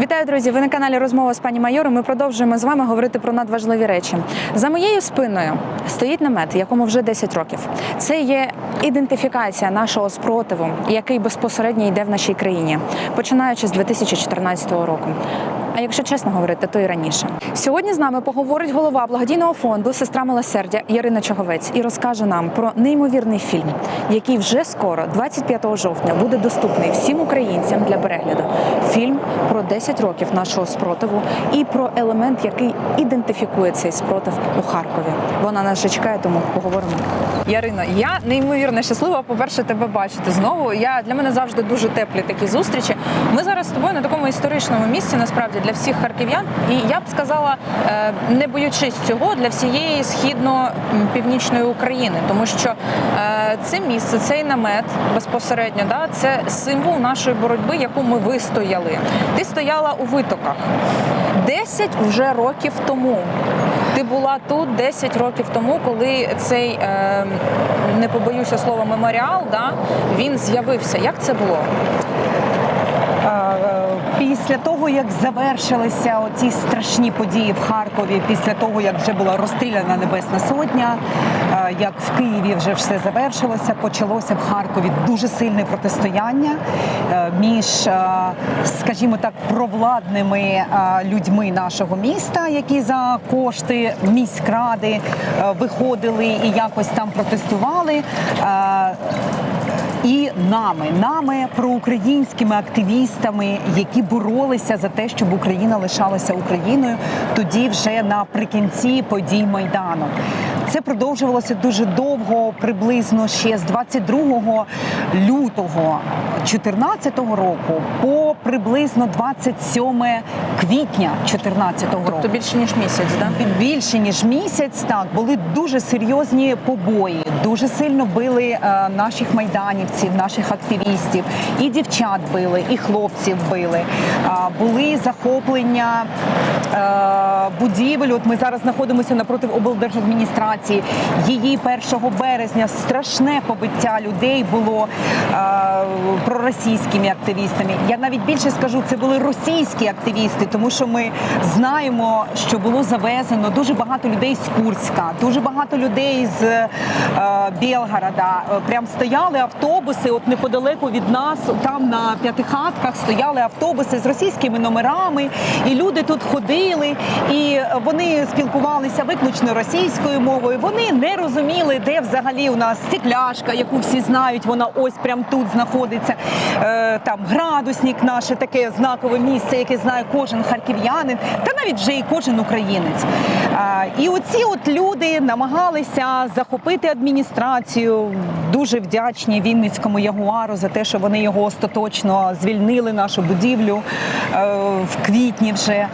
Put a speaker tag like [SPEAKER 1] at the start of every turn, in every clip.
[SPEAKER 1] Вітаю, друзі! Ви на каналі Розмова з пані Майором. Ми продовжуємо з вами говорити про надважливі речі. За моєю спиною стоїть намет, якому вже 10 років. Це є ідентифікація нашого спротиву, який безпосередньо йде в нашій країні, починаючи з 2014 року. А якщо чесно говорити, то і раніше. Сьогодні з нами поговорить голова благодійного фонду Сестра милосердя Ярина Чоговець і розкаже нам про неймовірний фільм, який вже скоро, 25 жовтня, буде доступний всім українцям для перегляду. Фільм про 10 років нашого спротиву і про елемент, який ідентифікує цей спротив у Харкові. Вона нас вже чекає, тому поговоримо. Ярино, я неймовірно щаслива. По-перше, тебе бачити знову. Я для мене завжди дуже теплі такі зустрічі. Ми зараз з тобою на такому історичному місці, насправді для всіх харків'ян. І я б сказала, е, не боючись цього, для всієї східно-північної України, тому що е, це місце, цей намет безпосередньо, да, це символ нашої боротьби, яку ми вистояли. Ти стояла у витоках 10 вже років тому. Ти була тут 10 років тому, коли цей е, не побоюся слова меморіал, да, він з'явився. Як це було?
[SPEAKER 2] Після того, як завершилися оці страшні події в Харкові, після того як вже була розстріляна Небесна Сотня, е, як в Києві вже все завершилося, почалося в Харкові дуже сильне протистояння е, між, е, скажімо так, провладними людьми нашого міста, які за кошти міськради виходили і якось там протестували. І нами, нами проукраїнськими активістами, які боролися за те, щоб Україна лишалася Україною, тоді вже наприкінці подій майдану. Це продовжувалося дуже довго, приблизно ще з 22 лютого 2014 року по приблизно 27 квітня 2014 року.
[SPEAKER 1] Тобто більше ніж місяць, да?
[SPEAKER 2] Більше ніж місяць так були дуже серйозні побої. Дуже сильно били е, наших майданівців, наших активістів. І дівчат били, і хлопців били. А, були захоплення е, будівель. От ми зараз знаходимося напроти облдержадміністрації. Її 1 березня страшне побиття людей було е, проросійськими активістами. Я навіть більше скажу, це були російські активісти, тому що ми знаємо, що було завезено дуже багато людей з Курська, дуже багато людей з е, Білгорода. Е, Прям стояли автобуси, от неподалеку від нас, там на п'ятихатках стояли автобуси з російськими номерами, і люди тут ходили, і вони спілкувалися виключно російською мовою. Вони не розуміли, де взагалі у нас стекляшка, яку всі знають, вона ось прям тут знаходиться. Е, Там градусник, наше таке знакове місце, яке знає кожен харків'янин, та навіть вже і кожен українець. І оці от люди намагалися захопити адміністрацію. Дуже вдячні Вінницькому ягуару за те, що вони його остаточно звільнили, нашу будівлю е, в квітні вже.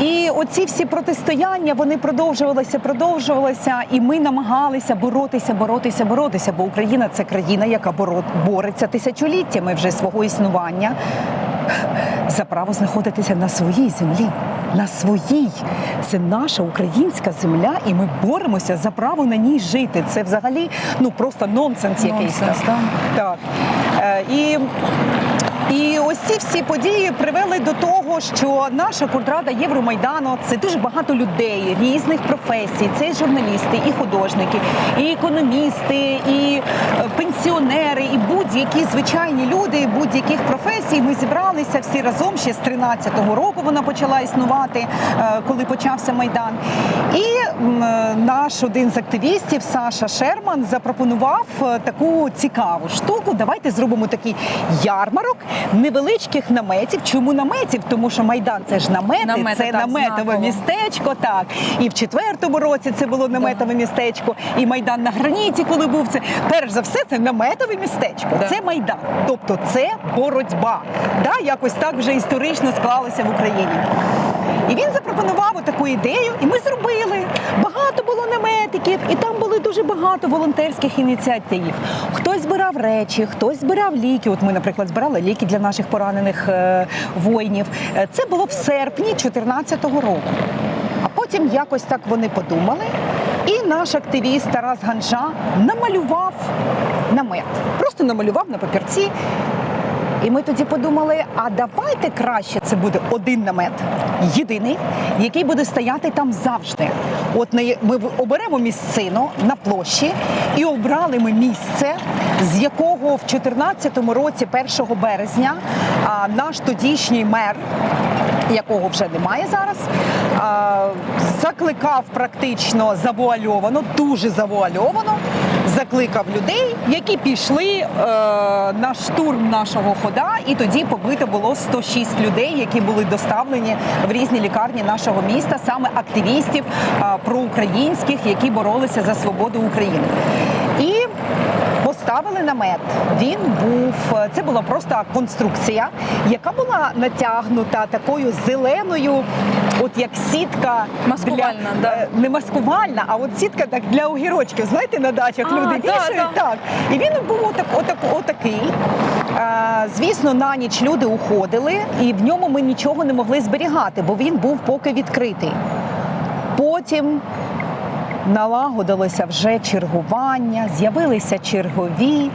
[SPEAKER 2] І оці всі протистояння вони продовжувалися, продовжувалися, і ми намагалися боротися, боротися, боротися. Бо Україна це країна, яка бореться тисячоліттями вже свого існування за право знаходитися на своїй землі. На своїй це наша українська земля, і ми боремося за право на ній жити. Це взагалі ну просто нонсенс якийсь.
[SPEAKER 1] Нонсенс,
[SPEAKER 2] там. Так. Е, і і ось ці всі події привели до того, що наша культрада Євромайдану це дуже багато людей різних професій. Це і журналісти, і художники, і економісти, і е, пенсіонери, і будь-які звичайні люди будь-яких професій. Ми зібралися всі разом ще з 13-го року. Вона почала існувати, е, коли почався майдан. І е, наш один з активістів Саша Шерман запропонував е, таку цікаву штуку. Давайте зробимо такий ярмарок невеличких наметів. Чому наметів? Тому що майдан це ж намети,
[SPEAKER 1] Намети,
[SPEAKER 2] це
[SPEAKER 1] так,
[SPEAKER 2] наметове
[SPEAKER 1] знаково.
[SPEAKER 2] містечко. Так і в четвертому році це було наметове містечко, і майдан на граніті, коли був це. Перш за все, це наметове містечко.
[SPEAKER 1] Да.
[SPEAKER 2] Це майдан, тобто це боротьба. Да, якось так вже історично склалося в Україні. І він запропонував таку ідею, і ми зробили. Багато було наметиків, і там були дуже багато волонтерських ініціатив. Хтось збирав речі, хтось збирав ліки. От ми, наприклад, збирали ліки для наших поранених е, воїнів. Е, Це було в серпні 2014 року. А потім якось так вони подумали. І наш активіст Тарас Ганжа намалював намет. Просто намалював на папірці І ми тоді подумали: а давайте краще це буде один намет, єдиний, який буде стояти там завжди. От ми оберемо місцину на площі і обрали ми місце, з якого в 2014 році, 1 березня, наш тодішній мер якого вже немає зараз, закликав практично завуальовано, дуже завуальовано, закликав людей, які пішли е, на штурм нашого хода, і тоді побито було 106 людей, які були доставлені в різні лікарні нашого міста, саме активістів е, проукраїнських, які боролися за свободу України. І Поставили намет. Він був це була просто конструкція, яка була натягнута такою зеленою, от як сітка
[SPEAKER 1] Маскувальна,
[SPEAKER 2] для,
[SPEAKER 1] да.
[SPEAKER 2] е, не маскувальна, а от сітка так для огірочків. Знаєте, на дачах
[SPEAKER 1] А,
[SPEAKER 2] люди
[SPEAKER 1] да,
[SPEAKER 2] вішають.
[SPEAKER 1] да.
[SPEAKER 2] Так. І він був отак, отак, отакий. Е, звісно, на ніч люди уходили, і в ньому ми нічого не могли зберігати, бо він був поки відкритий. Потім налагодилося вже чергування, з'явилися чергові.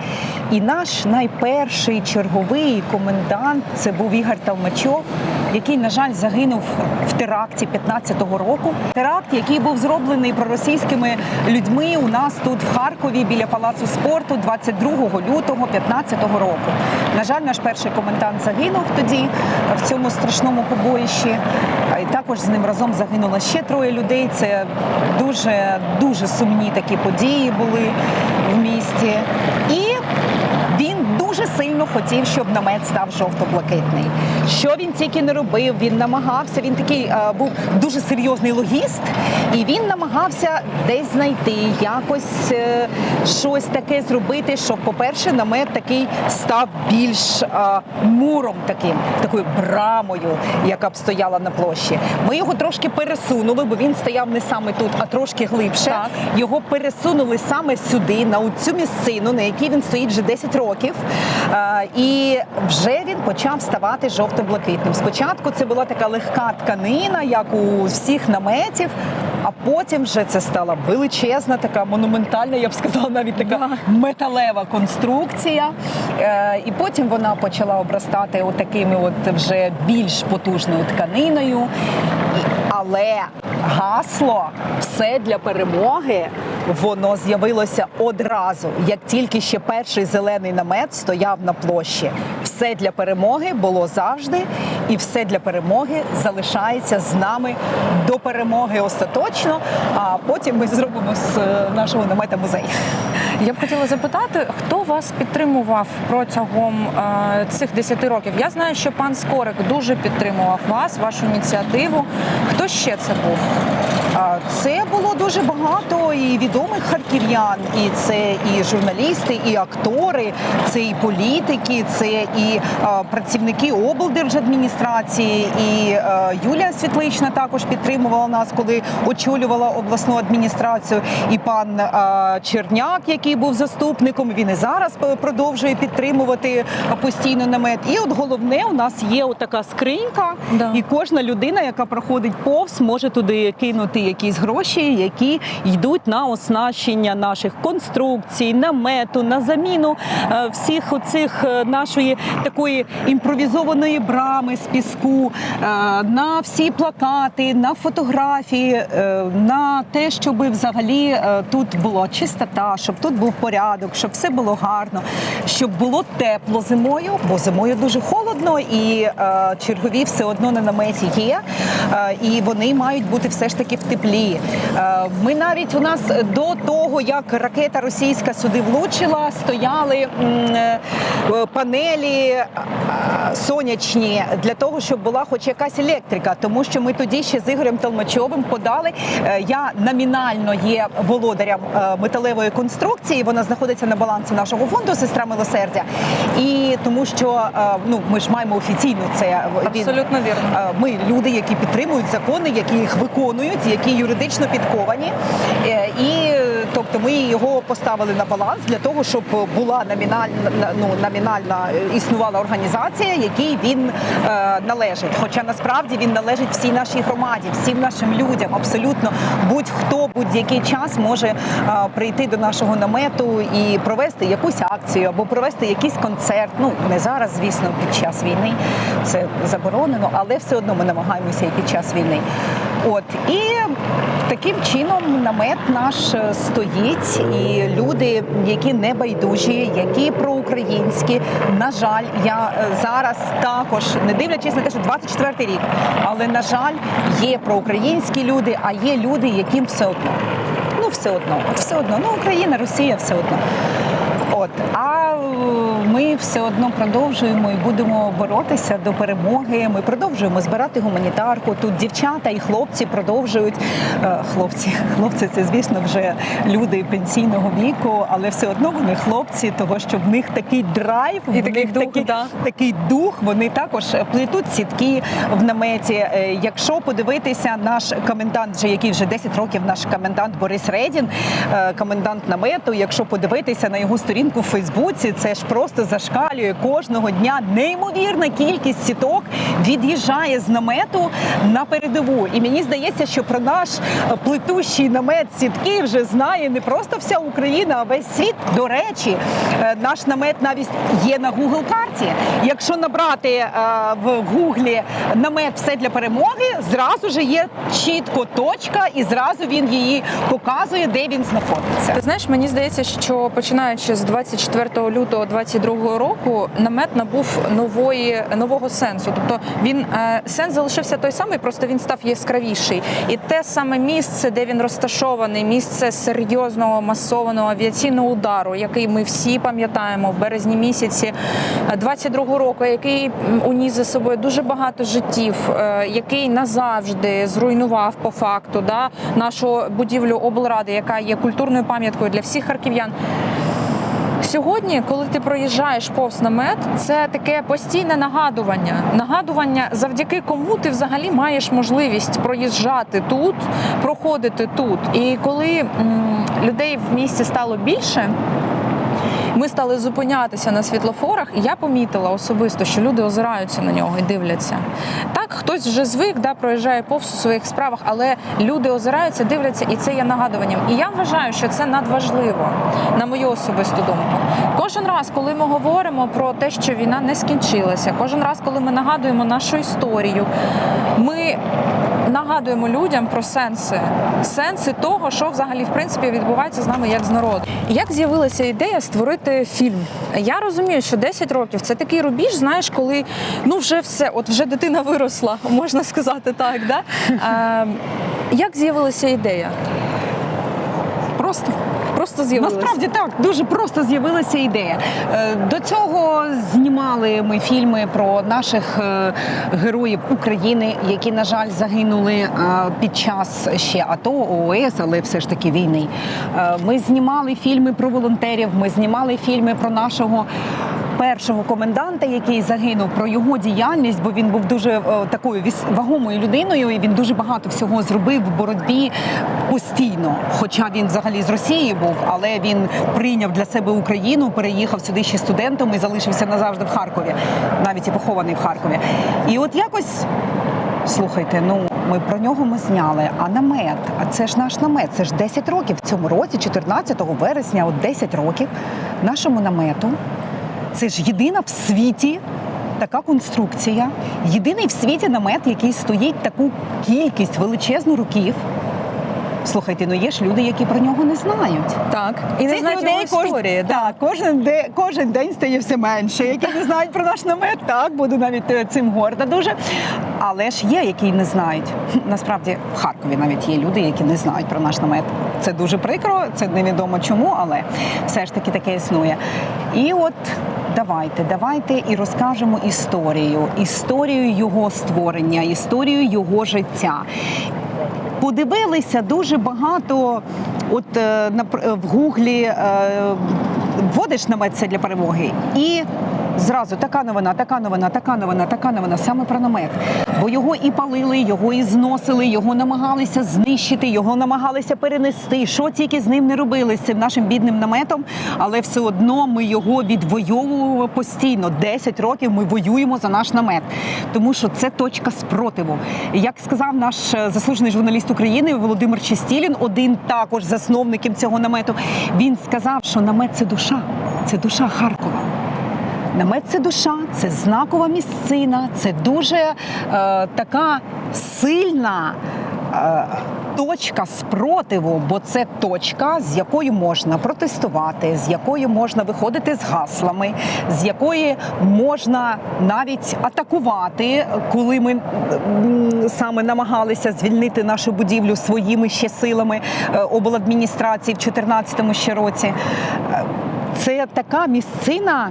[SPEAKER 2] І наш найперший черговий комендант це був Ігор Талмачов, який, на жаль, загинув в теракті 15-го року. Теракт, який був зроблений проросійськими людьми у нас тут в Харкові біля палацу спорту 22 лютого 15-го року. На жаль, наш перший комендант загинув тоді в цьому страшному побоїщі. І також з ним разом загинуло ще троє людей. Це дуже дуже сумні такі події були в місті. І дуже сильно хотів, щоб намет став жовто-блакитний. Що він тільки не робив, він намагався. Він такий е, був дуже серйозний логіст, і він намагався десь знайти якось е, щось таке зробити, щоб, по-перше, намет такий став більш е, муром таким, такою брамою, яка б стояла на площі. Ми його трошки пересунули, бо він стояв не саме тут, а трошки глибше.
[SPEAKER 1] Так.
[SPEAKER 2] Його пересунули саме сюди, на цю місцину, на якій він стоїть вже 10 років. Е, І вже він почав ставати жовто-блакитним. Спочатку це була така легка тканина, як у всіх наметів. А потім вже це стала величезна, така монументальна, я б сказала, навіть така металева конструкція. Е, І потім вона почала обростати отакими от вже більш потужною тканиною. Але гасло все для перемоги воно з'явилося одразу, як тільки ще перший зелений намет стояв на площі. Все для перемоги було завжди, і все для перемоги залишається з нами до перемоги остаточно. А потім ми зробимо з е, нашого намета музей.
[SPEAKER 1] Я б хотіла запитати, хто вас підтримував протягом е, цих 10 років? Я знаю, що пан Скорик дуже підтримував вас, вашу ініціативу. Хто ще це був?
[SPEAKER 2] Це було дуже багато і відомих харків'ян, і це і журналісти, і актори, це і політики, це і працівники облдержадміністрації. І Юлія Світлична також підтримувала нас, коли очолювала обласну адміністрацію. І пан Черняк, який був заступником, він і зараз продовжує підтримувати постійно намет. І от головне, у нас є отака скринька,
[SPEAKER 1] Да.
[SPEAKER 2] і кожна людина, яка проходить повз, може туди кинути якісь гроші, які йдуть на оснащення наших конструкцій, намету, на заміну е, всіх оцих е, нашої такої імпровізованої брами з піску, е, на всі плакати, на фотографії, на те, щоб взагалі тут була чистота, щоб тут був порядок, щоб все було гарно, щоб було тепло зимою, бо зимою дуже холодно, і чергові все одно на наметі є, і вони мають бути все ж таки в теплі. Е, Ми навіть у нас до того, як ракета російська сюди влучила, стояли е, панелі е, сонячні для того, щоб була хоч якась електрика, тому що ми тоді ще з Ігорем Толмачовим подали. Я номінально є володарям е, металевої конструкції. Вона знаходиться на балансі нашого фонду Сестра милосердя. І тому що ну ми ж маємо офіційно це
[SPEAKER 1] Абсолютно вірно.
[SPEAKER 2] Ми люди, які підтримують закони, які їх виконують, які юридично підковані. Е, І Тобто ми його поставили на баланс для того, щоб була номінальна ну, номінальна е, існувала організація, якій він е, належить. Хоча насправді він належить всій нашій громаді, всім нашим людям. Абсолютно будь-хто будь-який час може е, прийти до нашого намету і провести якусь акцію або провести якийсь концерт. Ну не зараз, звісно, під час війни це заборонено, але все одно ми намагаємося і під час війни. От і таким чином намет наш е, стоїть, і люди, які не байдужі, які проукраїнські. На жаль, я е, зараз також не дивлячись на те, що 24 рік, але на жаль, є проукраїнські люди, а є люди, яким все одно. Ну, все одно, все одно. Ну, Україна, Росія, все одно. От а ми все одно продовжуємо і будемо боротися до перемоги. Ми продовжуємо збирати гуманітарку. Тут дівчата і хлопці продовжують. е, Хлопці, хлопці, це звісно вже люди пенсійного віку, але все одно вони хлопці, того що в них такий драйв,
[SPEAKER 1] І
[SPEAKER 2] в
[SPEAKER 1] такий
[SPEAKER 2] них
[SPEAKER 1] дух,
[SPEAKER 2] такий,
[SPEAKER 1] да.
[SPEAKER 2] такий дух. Вони також плетуть сітки в наметі. Е, Якщо подивитися, наш комендант, вже який вже 10 років, наш комендант Борис Редін, е, комендант намету. Якщо подивитися на його сторінку в Фейсбуці, це ж просто зашкалює кожного дня. Неймовірна кількість сіток від'їжджає з намету на передову. І мені здається, що про наш плетущий намет сітки вже знає не просто вся Україна, а весь світ. До речі, е, наш намет навіть є на Google карті. Якщо набрати е, в Гуглі намет все для перемоги, зразу ж є чітко точка, і зразу він її показує, де він знаходиться.
[SPEAKER 1] Ти знаєш, мені здається, що починаючи з 24 лютого 22 року намет набув нової нового сенсу. Тобто він е, сенс залишився той самий, просто він став яскравіший. І те саме місце, де він розташований, місце серйозного масованого авіаційного удару, який ми всі пам'ятаємо в березні місяці 22 року, який уніс за собою дуже багато життів, е, який назавжди зруйнував по факту да, нашу будівлю облради, яка є культурною пам'яткою для всіх харків'ян. Сьогодні, коли ти проїжджаєш повз намет, це таке постійне нагадування. Нагадування, завдяки кому ти взагалі маєш можливість проїжджати тут, проходити тут. І коли м, людей в місті стало більше. Ми стали зупинятися на світлофорах, і я помітила особисто, що люди озираються на нього і дивляться. Так, хтось вже звик, да, проїжджає повз у своїх справах, але люди озираються, дивляться, і це є нагадуванням. І я вважаю, що це надважливо, на мою особисту думку. Кожен раз, коли ми говоримо про те, що війна не скінчилася, кожен раз, коли ми нагадуємо нашу історію, ми нагадуємо людям про сенси, сенси того, що взагалі в принципі відбувається з нами як з народом. Як з'явилася ідея створити фільм? Я розумію, що 10 років це такий рубіж, знаєш, коли ну вже все, от вже дитина виросла, можна сказати так. Да? Е, як з'явилася ідея?
[SPEAKER 2] Просто
[SPEAKER 1] Просто з'явилася.
[SPEAKER 2] Насправді так дуже просто з'явилася ідея. Е, До цього знімали ми фільми про наших е, героїв України, які, на жаль, загинули е, під час ще АТО, ООС, але все ж таки війни. Ми знімали фільми про волонтерів. Ми знімали фільми про нашого. Першого коменданта, який загинув, про його діяльність, бо він був дуже е, такою вагомою людиною, і він дуже багато всього зробив в боротьбі постійно. Хоча він взагалі з Росії був, але він прийняв для себе Україну, переїхав сюди ще студентом і залишився назавжди в Харкові, навіть і похований в Харкові. І от якось. Слухайте, ну ми про нього ми зняли. А намет, а це ж наш намет. Це ж 10 років в цьому році, 14 вересня, от 10 років нашому намету. Це ж єдина в світі така конструкція, єдиний в світі намет, який стоїть таку кількість величезну років. Слухайте, ну є ж люди, які про нього не знають.
[SPEAKER 1] Так. І не знають його історії. да.
[SPEAKER 2] так, кожен, де, кожен день стає все менше. Які не знають про наш намет, так, буду навіть е, цим горда дуже. Але ж є, які не знають. Насправді в Харкові навіть є люди, які не знають про наш намет. Це дуже прикро, це невідомо чому, але все ж таки таке існує. І от давайте, давайте і розкажемо історію, історію його створення, історію його життя подивилися дуже багато. От на напр- в гуглі е, вводиш намет для перемоги, і зразу така новина, така новина, така новина, така новина, саме про намет. Бо його і палили, його і зносили, його намагалися знищити, його намагалися перенести. Що тільки з ним не робили з цим нашим бідним наметом, але все одно ми його відвоювали постійно. 10 років ми воюємо за наш намет, тому що це точка спротиву. Як сказав наш е, заслужений журналіст України Володимир Чистілін, один також засновників цього намету, він сказав, що намет це душа, це душа Харкова. Намет це душа, це знакова місцина, це дуже е, така сильна. е, Точка спротиву, бо це точка, з якої можна протестувати, з якої можна виходити з гаслами, з якої можна навіть атакувати, коли ми саме намагалися звільнити нашу будівлю своїми ще силами е, обладміністрації в 2014 ще році. Е, Це така місцина,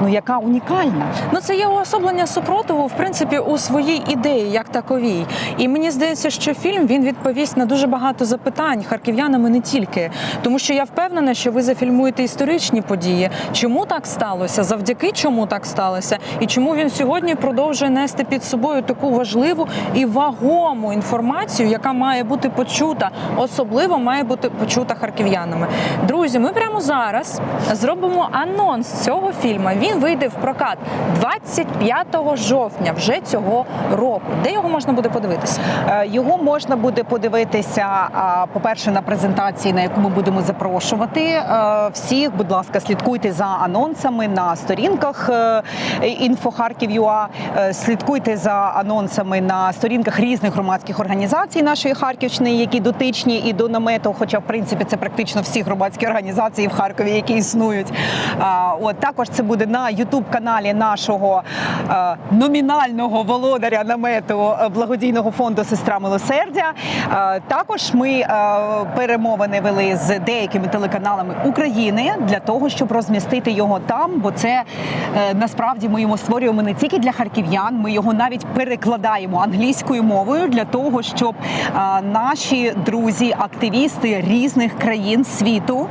[SPEAKER 2] ну яка унікальна.
[SPEAKER 1] Ну, це є уособлення супротиву, в принципі, у своїй ідеї, як таковій. І мені здається, що фільм він відповість на дуже багато запитань харків'янами не тільки, тому що я впевнена, що ви зафільмуєте історичні події. Чому так сталося? Завдяки чому так сталося, і чому він сьогодні продовжує нести під собою таку важливу і вагому інформацію, яка має бути почута, особливо має бути почута харків'янами. Друзі, ми прямо зараз зробимо анонс цього фільму. Він вийде в прокат 25 жовтня вже цього року. Де його можна буде подивитися?
[SPEAKER 2] Е, Його можна буде подивитися, по-перше, на презентації, на яку ми будемо запрошувати е, всіх. Будь ласка, слідкуйте за анонсами на сторінках е, «Інфохарків.ЮА», слідкуйте за анонсами на сторінках різних громадських організацій нашої Харківщини, які дотичні і до намету. Хоча, в принципі, це практично всі громадські організації в Харкові, які існують. От також це буде на Ютуб каналі нашого е, номінального володаря намету е, благодійного фонду Сестра Милосердя. Е, Також ми перемовини вели з деякими телеканалами України для того, щоб розмістити його там, бо це насправді ми його створюємо не тільки для харків'ян, ми його навіть перекладаємо англійською мовою для того, щоб наші друзі, активісти різних країн світу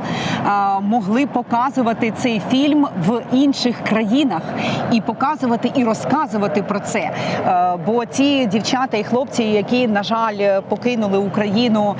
[SPEAKER 2] могли показувати цей фільм в інших країнах і показувати і розказувати про це. Е, Бо ті дівчата і хлопці, які на жаль покинули Україну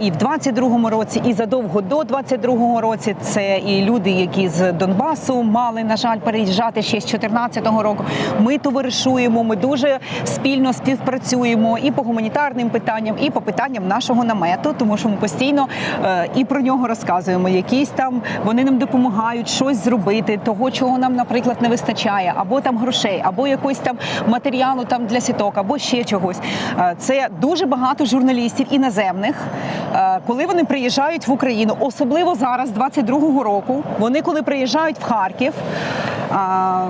[SPEAKER 2] і в 22-му році, і задовго до 22-го році, це і люди, які з Донбасу мали на жаль переїжджати ще з 14-го року. Ми товаришуємо, ми дуже спільно співпрацюємо і по гуманітарним питанням, і по питанням нашого намету, тому що ми постійно е, і про нього розказуємо. Якісь там вони нам допомагають щось зробити, того чого нам, наприклад, не вистачає, або там грошей, або якогось там матеріалу там для сіток, або ще чогось. Е, Це дуже багато журналістів іноземних, е, коли вони приїжджають в Україну, особливо зараз, 22-го року. Вони коли приїжджають в Харків. А,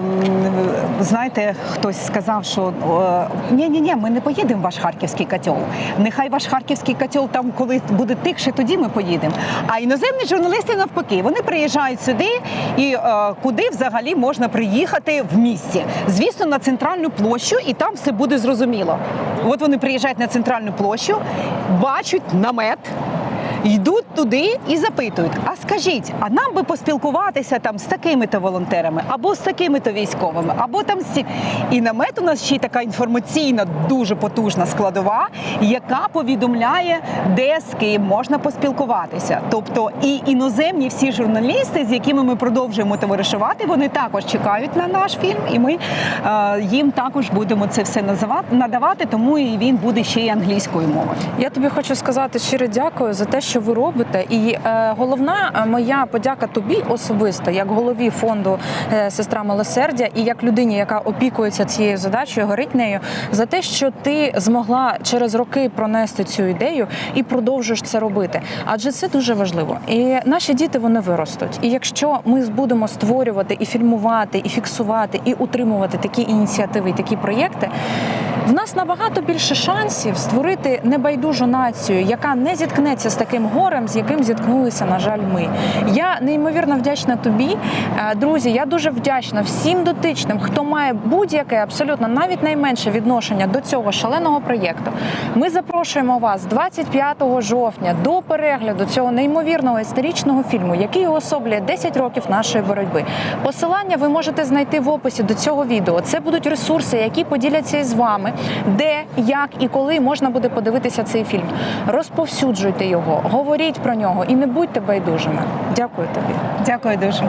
[SPEAKER 2] знаєте, хтось сказав, що ні, ні, ні, ми не поїдемо в ваш харківський котел. Нехай ваш харківський котел там, коли буде тихше, тоді ми поїдемо. А іноземні журналісти навпаки, вони приїжджають сюди, і е, куди взагалі можна приїхати в місті? Звісно, на центральну площу, і там все буде зрозуміло. От вони приїжджають на центральну площу, бачать намет. Йдуть туди і запитують: а скажіть, а нам би поспілкуватися там з такими-то волонтерами, або з такими-то військовими, або там з ці. І намет у нас ще й така інформаційна, дуже потужна складова, яка повідомляє, де з ким можна поспілкуватися. Тобто і іноземні всі журналісти, з якими ми продовжуємо товаришувати, вони також чекають на наш фільм, і ми е, їм також будемо це все називати надавати, тому і він буде ще й англійською мовою.
[SPEAKER 1] Я тобі хочу сказати щиро дякую за те, що ви робите. І е, головна е, моя подяка тобі особисто, як голові фонду е, Сестра Милосердя, і як людині, яка опікується цією задачею, горить нею, за те, що ти змогла через роки пронести цю ідею і продовжуєш це робити. Адже це дуже важливо. І наші діти вони виростуть. І якщо ми будемо створювати і фільмувати, і фіксувати, і утримувати такі ініціативи, і такі проєкти. В нас набагато більше шансів створити небайдужу націю, яка не зіткнеться з таким горем, яким зіткнулися, на жаль, ми. Я неймовірно вдячна тобі, Е, друзі. Я дуже вдячна всім дотичним, хто має будь-яке, абсолютно навіть найменше відношення до цього шаленого проєкту. Ми запрошуємо вас 25 жовтня до перегляду цього неймовірного історичного фільму, який уособлює 10 років нашої боротьби. Посилання ви можете знайти в описі до цього відео. Це будуть ресурси, які поділяться із вами, де, як і коли можна буде подивитися цей фільм. Розповсюджуйте його, говоріть про нього і не будьте байдужими. Дякую тобі.
[SPEAKER 2] Дякую дуже.